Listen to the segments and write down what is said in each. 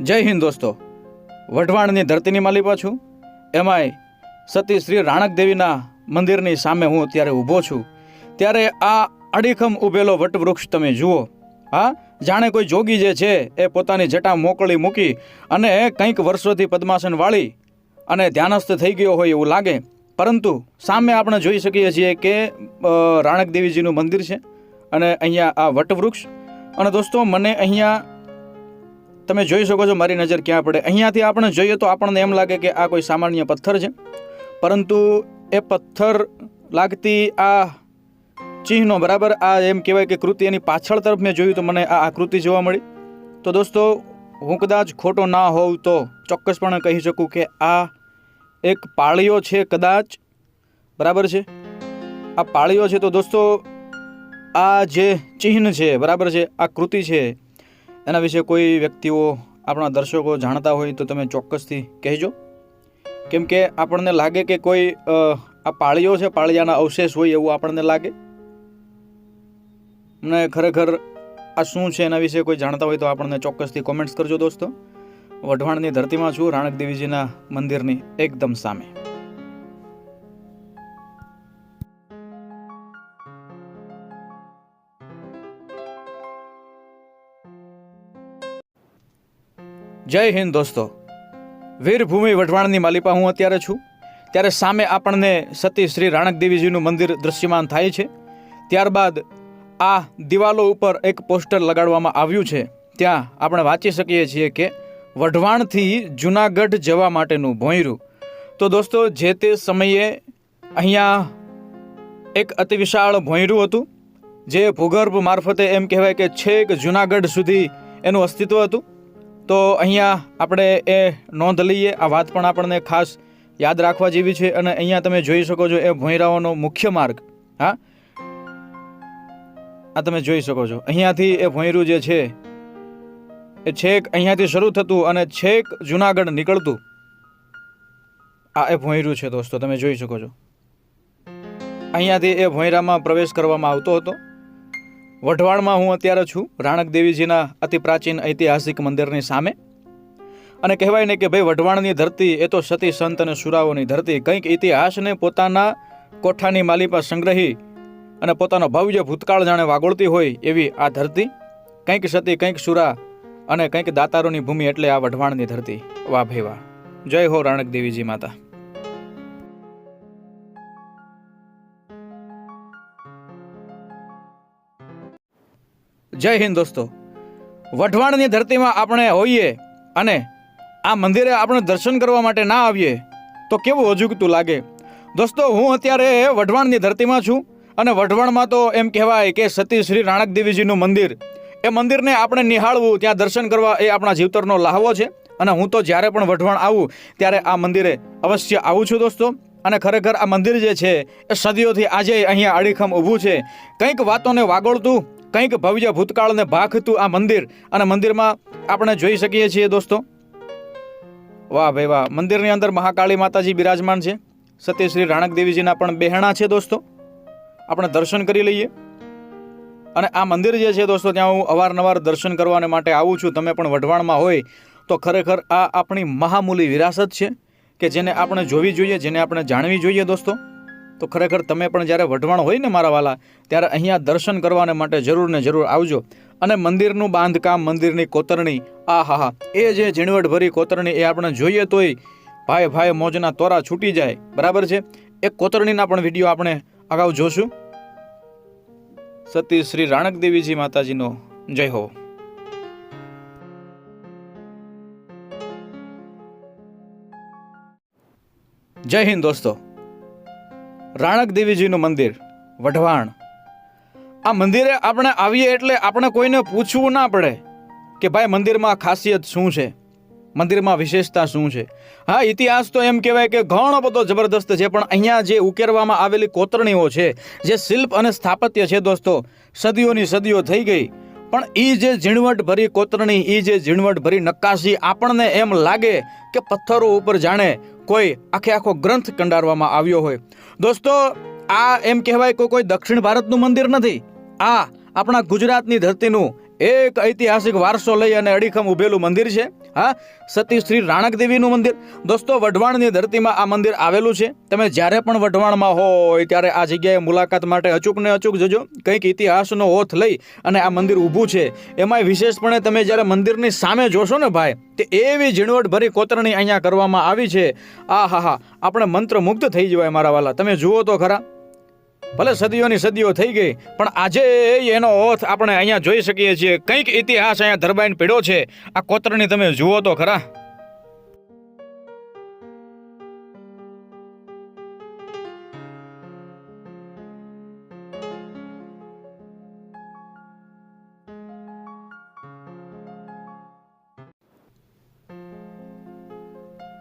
જય હિન્દ દોસ્તો. વઢવાણની ધરતીની માલિપા છું. એમાંય સતી શ્રી રાણકદેવીના મંદિરની સામે હું અત્યારે ઊભો છું. ત્યારે આ અડીખમ ઊભેલો વટવૃક્ષ તમે જુઓ. હા, જાણે કોઈ જોગી જે છે એ પોતાની જટા મોકળી મૂકી અને કંઈક વર્ષોથી પદ્માસન વાળી અને ધ્યાનસ્થ થઈ ગયો હોય એવું લાગે. પરંતુ સામે આપણે જોઈ શકીએ છીએ કે રાણકદેવીજીનું મંદિર છે અને અહીંયા આ વટવૃક્ષ. અને દોસ્તો, મને અહીંયા તમે જોઈ શકો છો મારી નજર ક્યાં પડે. અહીંયાથી આપણે જોઈએ તો આપણને એમ લાગે કે આ કોઈ સામાન્ય પથ્થર છે. પરંતુ એ પથ્થર લાગતી આ ચિહ્નો, બરાબર? આ એમ કહેવાય કે કૃતિ એની પાછળ તરફ મેં જોયું તો મને આ આકૃતિ જોવા મળી. તો દોસ્તો, હું કદાચ ખોટો ના હોઉં તો ચોક્કસપણે કહી શકું કે આ એક પાળીઓ છે કદાચ. બરાબર છે? આ પાળીઓ છે તો દોસ્તો, આ જે ચિહ્ન છે, બરાબર છે? આ કૃતિ છે એના વિશે કોઈ વ્યક્તિઓ આપણા દર્શકો જાણતા હોય તો તમે ચોક્કસથી કહેજો. કેમ કે આપણને લાગે કે કોઈ આ પાળીઓ છે, પાળિયાના અવશેષ હોય એવું આપણને લાગે? મને ખરેખર આ શું છે એના વિશે કોઈ જાણતા હોય તો આપણને ચોક્કસથી કોમેન્ટ્સ કરજો દોસ્તો. વઢવાણની ધરતીમાં છું રાણક દેવીજીના મંદિરની એકદમ સામે. જય હિન્દ દોસ્તો. વીરભૂમિ વઢવાણની માલિપા હું અત્યારે છું. ત્યારે સામે આપણને સતી શ્રી રાણકદેવીજીનું મંદિર દૃશ્યમાન થાય છે. ત્યારબાદ આ દિવાલો ઉપર એક પોસ્ટર લગાડવામાં આવ્યું છે. ત્યાં આપણે વાંચી શકીએ છીએ કે વઢવાણથી જુનાગઢ જવા માટેનું ભોંયરું. તો દોસ્તો, જે તે સમયે અહીંયા એક અતિ વિશાળ ભોંયરું હતું, જે ભૂગર્ભ મારફતે એમ કહેવાય કે છેક જુનાગઢ સુધી એનું અસ્તિત્વ હતું. તો અહીંયા આપણે એ નોંધ લઈએ, આ વાત પણ આપણને ખાસ યાદ રાખવા જેવી છે અને અહીંયા તમે જોઈ શકો છો એ ભોંયરાઓનો મુખ્ય માર્ગ. હા? આ તમે જોઈ શકો છો. અહીંયાથી એ ભોંયરું જે છે, એ છેક અહીંયાથી શરૂ થતું અને છેક જુનાગઢ નીકળતું. આ એ ભોંયરું છે દોસ્તો, તમે જોઈ શકો છો. અહીંયાથી એ ભોંયરામાં પ્રવેશ કરવામાં આવતો હતો. વઢવાણમાં હું અત્યારે છું, રાણક દેવીજીના અતિ પ્રાચીન ઐતિહાસિક મંદિરની સામે. અને કહેવાય ને કે ભાઈ વઢવાણની ધરતી, એ તો સતી, સંત અને સુરાઓની ધરતી. કંઈક ઇતિહાસને પોતાના કોઠાની માલિપા સંગ્રહી અને પોતાનો ભવ્ય ભૂતકાળ જાણે વાગોળતી હોય એવી આ ધરતી. કંઈક સતી, કંઈક સુરા અને કંઈક દાતારોની ભૂમિ એટલે આ વઢવાણની ધરતી. વાહ ભાઈ વાહ. જય હો રાણક દેવીજી માતા. જય હિન્દ દોસ્તો. વઢવાણની ધરતીમાં આપણે હોઈએ અને આ મંદિરે આપણે દર્શન કરવા માટે ના આવીએ, તો કેવું અજુગતું લાગે? દોસ્તો, હું અત્યારે વઢવાણની ધરતીમાં છું અને વઢવાણમાં તો એમ કહેવાય કે સતી શ્રી રાણકદેવીજીનું મંદિર. એ મંદિરને આપણે નિહાળવું, ત્યાં દર્શન કરવા એ આપણા જીવતરનો લહાવો છે. અને હું તો જ્યારે પણ વઢવાણ આવું, ત્યારે આ મંદિરે અવશ્ય આવું છું દોસ્તો. અને ખરેખર આ મંદિર જે છે, એ સદીઓથી આજે અહીંયા અડીખમ ઊભું છે. કંઈક વાતોને વાગોળતું કંઈક ભવ્ય ભૂતકાળને ભાખતું આ મંદિર અને મંદિરમાં આપણે જોઈ શકીએ છીએ દોસ્તો. વાહ ભાઈ વાહ, મંદિરની અંદર મહાકાળી માતાજી બિરાજમાન છે. સત્યશ્રી રાણકદેવીજીના પણ બહેણા છે દોસ્તો. આપણે દર્શન કરી લઈએ. અને આ મંદિર જે છે દોસ્તો, ત્યાં હું અવારનવાર દર્શન કરવાને માટે આવું છું. તમે પણ વઢવાણમાં હોય તો ખરેખર આ આપણી મહામૂલી વિરાસત છે કે જેને આપણે જોવી જોઈએ, જેને આપણે જાણવી જોઈએ દોસ્તો. તો ખરેખર તમે પણ જ્યારે વઢવાણ હોય ને મારા વાલા, ત્યારે અહીંયા દર્શન કરવાને માટે જરૂર ને જરૂર આવજો. અને મંદિરનું બાંધકામ, મંદિરની કોતરણી આ હા હા એ જે ઝીણવટભરી કોતરણી એ આપણે જોઈએ તોય ભાઈ ભાઈ મોજના તોરા છૂટી જાય. બરાબર છે? એ કોતરણીના પણ વીડિયો આપણે અગાઉ જોશું. સતી શ્રી રાણકદેવીજી માતાજીનો જય હો. જય હિન્દ દોસ્તો. રાણક દેવીજીનું મંદિર, વઢવાણ. આ મંદિરે આપણે આવીએ એટલે આપણે કોઈને પૂછવું ના પડે કે ભાઈ મંદિરમાં ખાસિયત શું છે? મંદિરમાં વિશેષતા શું છે? હા, ઇતિહાસ તો એમ કહેવાય કે ઘણો બધો જબરદસ્ત છે, પણ અહીંયા જે ઉકેરવામાં આવેલી કોતરણીઓ છે, જે શિલ્પ અને સ્થાપત્ય છે દોસ્તો, સદીઓની સદીઓ થઈ ગઈ. પણ એ જે ઝીણવટ ભરી કોતરણી એ જે ઝીણવટ ભરી નક્કાશી આપણને એમ લાગે કે પથ્થરો ઉપર જાણે કોઈ આખે આખો ગ્રંથ કંડારવામાં આવ્યો હોય. દોસ્તો, આ એમ કહેવાય કે કોઈ દક્ષિણ ભારતનું મંદિર નથી. આ આપણા ગુજરાતની ધરતીનું એક ઐતિહાસિક વારસો લઈ અને અડીખમ ઉભેલું મંદિર છે. હા, સતી શ્રી રાણકદેવીનું મંદિર. દોસ્તો, વઢવાણની ધરતીમાં આ મંદિર આવેલું છે. તમે જ્યારે પણ વઢવાણમાં હોય, ત્યારે આ જગ્યાએ મુલાકાત માટે અચૂક ને અચૂક જજો. કંઈક ઇતિહાસનો ઓથ લઈ અને આ મંદિર ઊભું છે. એમાંય વિશેષપણે તમે જ્યારે મંદિરની સામે જોશો ને ભાઈ, તે એવી ઝીણવટભરી કોતરણી અહીંયા કરવામાં આવી છે. આ હા હા, આપણે મંત્રમુગ્ધ થઈ જવાય મારા વાલા. તમે જુઓ તો ખરા. ભલે સદીઓની સદીઓ થઈ ગઈ, પણ આજે એનો ઓથ આપણે અહીંયા જોઈ શકીએ છીએ. કંઈક ઇતિહાસ અહીંયા ધરબાઈને પીડો છે. આ કોતરણી તમે જુઓ તો ખરા.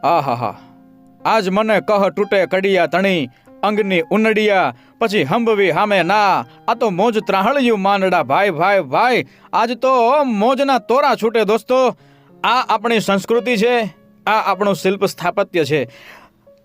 આહાહા. આજ મને કહ તૂટે કડિયા તણી અંગની ઉનડિયા. પછી હંભવી હામે ના. આ તો મોજ ત્રાહળિયું માનડા ભાઈ ભાઈ ભાઈ, આજ તો મોજના તોરા છૂટે દોસ્તો. આ આપણી સંસ્કૃતિ છે. આ આપણું શિલ્પ સ્થાપત્ય છે.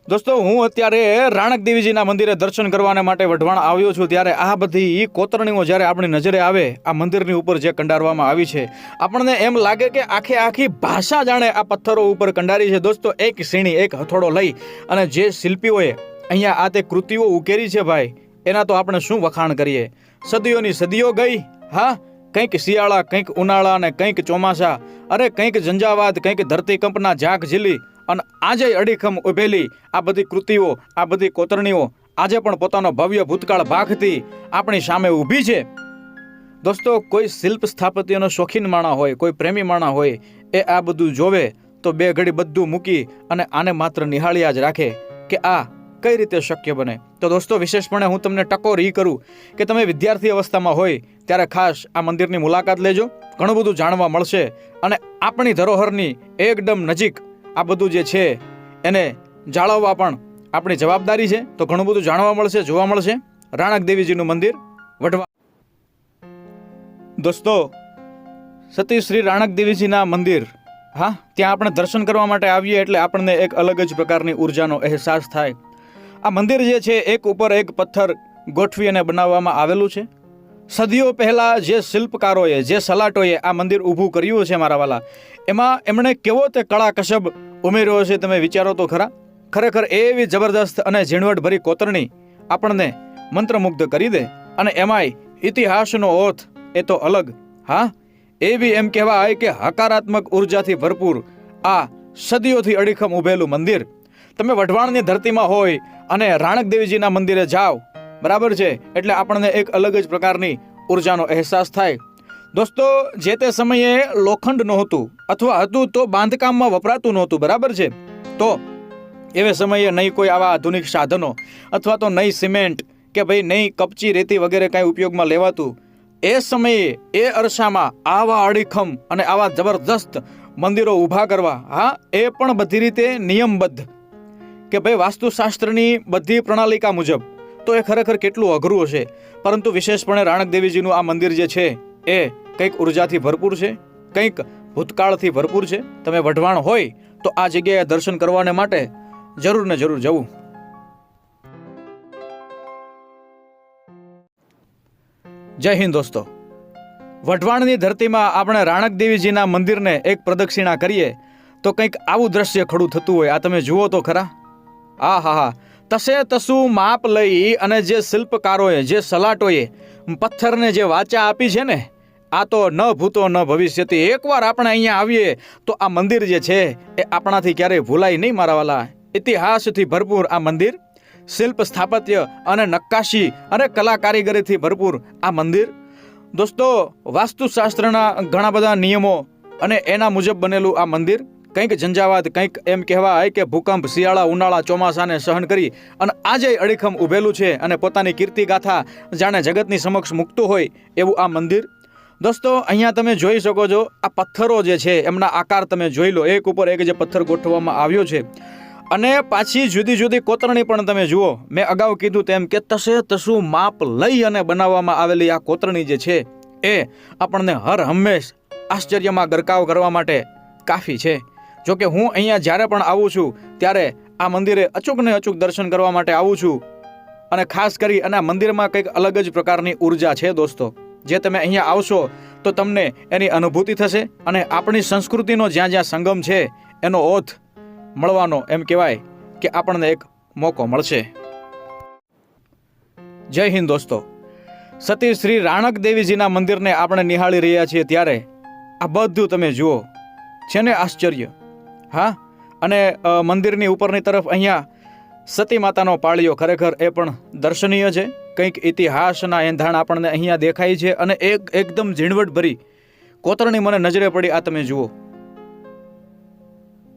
દોસ્તો, હું અત્યારે રાણક દેવીજીના મંદિરે દર્શન કરવાને માટે વઢવાણ આવ્યો છું. ત્યારે આ બધી કોતરણીઓ જ્યારે આપણી નજરે આવે, આ મંદિરની ઉપર જે કંડારવામાં આવી છે, આપણને એમ લાગે કે આખે આખી ભાષા જાણે આ પથ્થરો ઉપર કંડારી છે. દોસ્તો, એક સીણી, એક હથોડો લઈ અને જે શિલ્પીઓએ અહીંયા આ તે કૃતિઓ ઉકેરી છે ભાઈ. એના તો આપણે શું વખાણ કરીએ? સદીઓની સદીઓ ગઈ, હા? કંઈક શિયાળા, કંઈક ઉનાળા અને કંઈક ચોમાસા. અરે કંઈક ઝંઝાવાત, કંઈક ધરતીકંપના ઝાંક ઝીલી. અને આજે અડીખમ ઉભેલી આ બધી કૃતિઓ, આ બધી કોતરણીઓ. આજે પણ પોતાનો ભવ્ય ભૂતકાળ ભાગથી આપણી સામે ઊભી છે. દોસ્તો, કોઈ શિલ્પ સ્થાપત્યનો શોખીન માણા હોય, કોઈ પ્રેમી માણા હોય, એ આ બધું જોવે તો બે ઘડી બધું મૂકી અને આને માત્ર નિહાળ્યા જ રાખે કે આ કઈ રીતે શક્ય બને? તો દોસ્તો, વિશેષપણે હું તમને ટકોર ઈ કરું કે તમે વિદ્યાર્થી અવસ્થામાં હોય ત્યારે ખાસ આ મંદિરની મુલાકાત લેજો. ઘણું બધું જાણવા મળશે અને આપણી ધરોહરની એકદમ નજીક આ બધું જે છે એને જાળવવા પણ આપણી જવાબદારી છે. તો ઘણું બધું જાણવા મળશે, જોવા મળશે. રાણક દેવીજીનું મંદિર, વઢવા દોસ્તો, સતી શ્રી રાણક દેવીજીના મંદિર. હા, ત્યાં આપણે દર્શન કરવા માટે આવીએ એટલે આપણને એક અલગ જ પ્રકારની ઉર્જાનો અહેસાસ થાય. આ મંદિર જે છે, એક ઉપર એક પથ્થર ગોઠવી અને બનાવવામાં આવેલું છે. સદીઓ પહેલાં જે શિલ્પકારોએ, જે સલાટોએ આ મંદિર ઊભું કર્યું છે મારા વાલા, એમાં એમણે કેવો તે કળા કશબ ઉમેર્યો છે તમે વિચારો તો ખરા? ખરેખર એવી જબરદસ્ત અને ઝીણવટભરી કોતરણી આપણને મંત્રમુગ્ધ કરી દે અને એમાંય ઇતિહાસનો ઓથ એ તો અલગ. હા, એવી એમ કહેવાય કે હકારાત્મક ઉર્જાથી ભરપૂર આ સદીઓથી અડીખમ ઊભેલું મંદિર તમે વઢવાણની ધરતીમાં હોય અને રાણક દેવીજીના મંદિરે જાઓ. બરાબર છે? એટલે આપણને એક અલગ જ પ્રકારની ઉર્જાનો અહેસાસ થાય. દોસ્તો, જે તે સમયે લોખંડ નહોતું અથવા હતું તો બાંધકામમાં વપરાતું નહોતું, બરાબર છે? તો એવે સમયે નહીં કોઈ આવા આધુનિક સાધનો અથવા તો નહીં સિમેન્ટ કે ભાઈ નહીં કપચી, રેતી વગેરે કાંઈ ઉપયોગમાં લેવાતું. એ સમયે, એ અરસામાં આવા અડીખમ અને આવા જબરદસ્ત મંદિરો ઊભા કરવા, હા, એ પણ બધી રીતે નિયમબદ્ધ. કે ભાઈ વાસ્તુશાસ્ત્રની બધી પ્રણાલિકા મુજબ તો એ ખરેખર કેટલું અઘરું હશે? પરંતુ વિશેષપણે રાણક દેવીજીનું આ મંદિર જે છે, એ કંઈક ઉર્જાથી ભરપૂર છે? કંઈક ભૂતકાળથી ભરપૂર છે? તમે વઢવાણ હોય તો આ જગ્યાએ દર્શન કરવાને માટે જરૂર ને જરૂર જવું. જય હિન્દ દોસ્તો. વઢવાણની ધરતીમાં આપણે રાણક દેવીજીના મંદિરને એક પ્રદક્ષિણા કરીએ તો કંઈક આવું દ્રશ્ય ખડું થતું હોય. આ તમે જુઓ તો ખરા. આ હા હા તસે તસું માપ લઈ અને જે શિલ્પકારોએ, જે સલાટોએ પથ્થરને જે વાચા આપી છે ને, આ તો ન ભૂતો ન ભવિષ્યથી એકવાર આપણે અહીંયા આવીએ તો આ મંદિર જે છે, એ આપણાથી ક્યારેય ભૂલાય નહીં મારા વાલા ઇતિહાસથી ભરપૂર આ મંદિર, શિલ્પ સ્થાપત્ય અને નક્કાશી અને કલા કારીગરીથી ભરપૂર આ મંદિર. દોસ્તો, વાસ્તુશાસ્ત્રના ઘણા બધા નિયમો અને એના મુજબ બનેલું આ મંદિર. કંઈક ઝંઝાવાત, કંઈક એમ કહેવાય કે ભૂકંપ, શિયાળા, ઉનાળા ચોમાસાને સહન કરી અને આજે અડીખમ ઊભેલું છે અને પોતાની કીર્તિગાથા જાણે જગતની સમક્ષ મૂકતું હોય એવું આ મંદિર. દોસ્તો, અહીંયા તમે જોઈ શકો છો, આ પથ્થરો જે છે, એમના આકાર તમે જોઈ લો. એક ઉપર એક જે પથ્થર ગોઠવવામાં આવ્યો છે. અને પાછી જુદી જુદી કોતરણી પણ તમે જુઓ. મેં અગાઉ કીધું તેમ કે તસે તસું માપ લઈ અને બનાવવામાં આવેલી આ કોતરણી જે છે, એ આપણને હર હંમેશ આશ્ચર્યમાં ગરકાવ કરવા માટે કાફી છે. જો કે હું અહીંયા જ્યારે પણ આવું છું, ત્યારે આ મંદિરે અચૂક ને અચૂક દર્શન કરવા માટે આવું છું. અને ખાસ કરી અને આ મંદિરમાં કંઈક અલગ જ પ્રકારની ઊર્જા છે દોસ્તો. જે તમે અહીંયા આવશો, તો તમને એની અનુભૂતિ થશે અને આપણી સંસ્કૃતિનો જ્યાં જ્યાં સંગમ છે, એનો ઓથ મળવાનો એમ કહેવાય કે આપણને એક મોકો મળશે. જય હિન્દ દોસ્તો. સતી શ્રી રાણક દેવીજીના મંદિરને આપણે નિહાળી રહ્યા છીએ ત્યારે આ બધું તમે જુઓ. છે ને આશ્ચર્ય? હા? અને મંદિરની ઉપરની તરફ અહીંયા સતી માતાનો પાળિયો ખરેખર એ પણ દર્શનીય છે. કંઈક ઇતિહાસના એંધાણ આપણને અહીંયા દેખાય છે અને એક, એકદમ ઝીણવટ ભરી કોતરણી મને નજરે પડી, આ તમે જુઓ.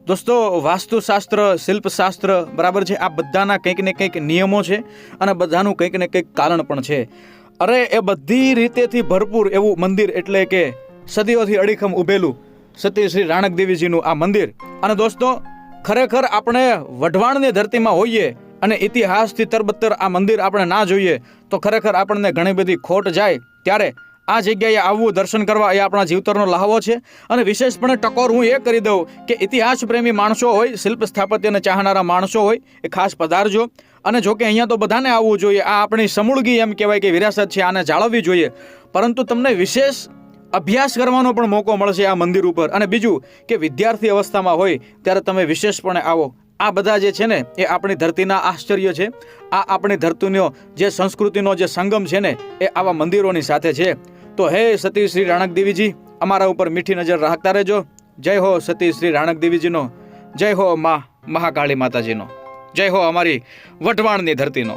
દોસ્તો, વાસ્તુશાસ્ત્ર, શિલ્પશાસ્ત્ર બરાબર છે, આ બધાના કંઈક ને કંઈક નિયમો છે અને બધાનું કંઈક ને કંઈક કારણ પણ છે. અરે, એ બધી રીતેથી ભરપૂર એવું મંદિર એટલે કે સદીઓથી અડીખમ ઊભેલું સતી શ્રી રાણક આ મંદિર. અને દોસ્તો, ખરેખર આપણે વઢવાણની ધરતીમાં હોઈએ અને ઇતિહાસથી તરબત્તર આ મંદિર આપણે ના જોઈએ, તો ખરેખર આપણને ઘણી બધી ખોટ જાય. ત્યારે આ જગ્યાએ આવવું, દર્શન કરવા એ આપણા જીવતરનો લહાવો છે. અને વિશેષપણે ટકોર હું એ કરી દઉં કે ઇતિહાસ પ્રેમી માણસો હોય, શિલ્પ સ્થાપત્યને ચાહનારા માણસો હોય, એ ખાસ પધારજો. અને જો કે અહીંયા તો બધાને આવવું જોઈએ, આ આપણી સમૂળગી એમ કહેવાય કે વિરાસત છે, આને જાળવવી જોઈએ. પરંતુ તમને વિશેષ અભ્યાસ કરવાનો પણ મોકો મળશે આ મંદિર ઉપર. અને બીજું કે વિદ્યાર્થી અવસ્થામાં હોય ત્યારે તમે વિશેષપણે આવો. આ બધા જે છે ને, એ આપણી ધરતીના આશ્ચર્ય છે. આ આપણી ધરતીનો જે સંસ્કૃતિનો જે સંગમ છે ને, એ આવા મંદિરોની સાથે છે. તો હે સતી શ્રી રાણકદેવીજી અમારા ઉપર મીઠી નજર રાખતા રહેજો. જય હો સતી શ્રી રાણકદેવીજીનો જય હો મા મહાકાળી માતાજીનો. જય હો અમારી વટવાણની ધરતીનો.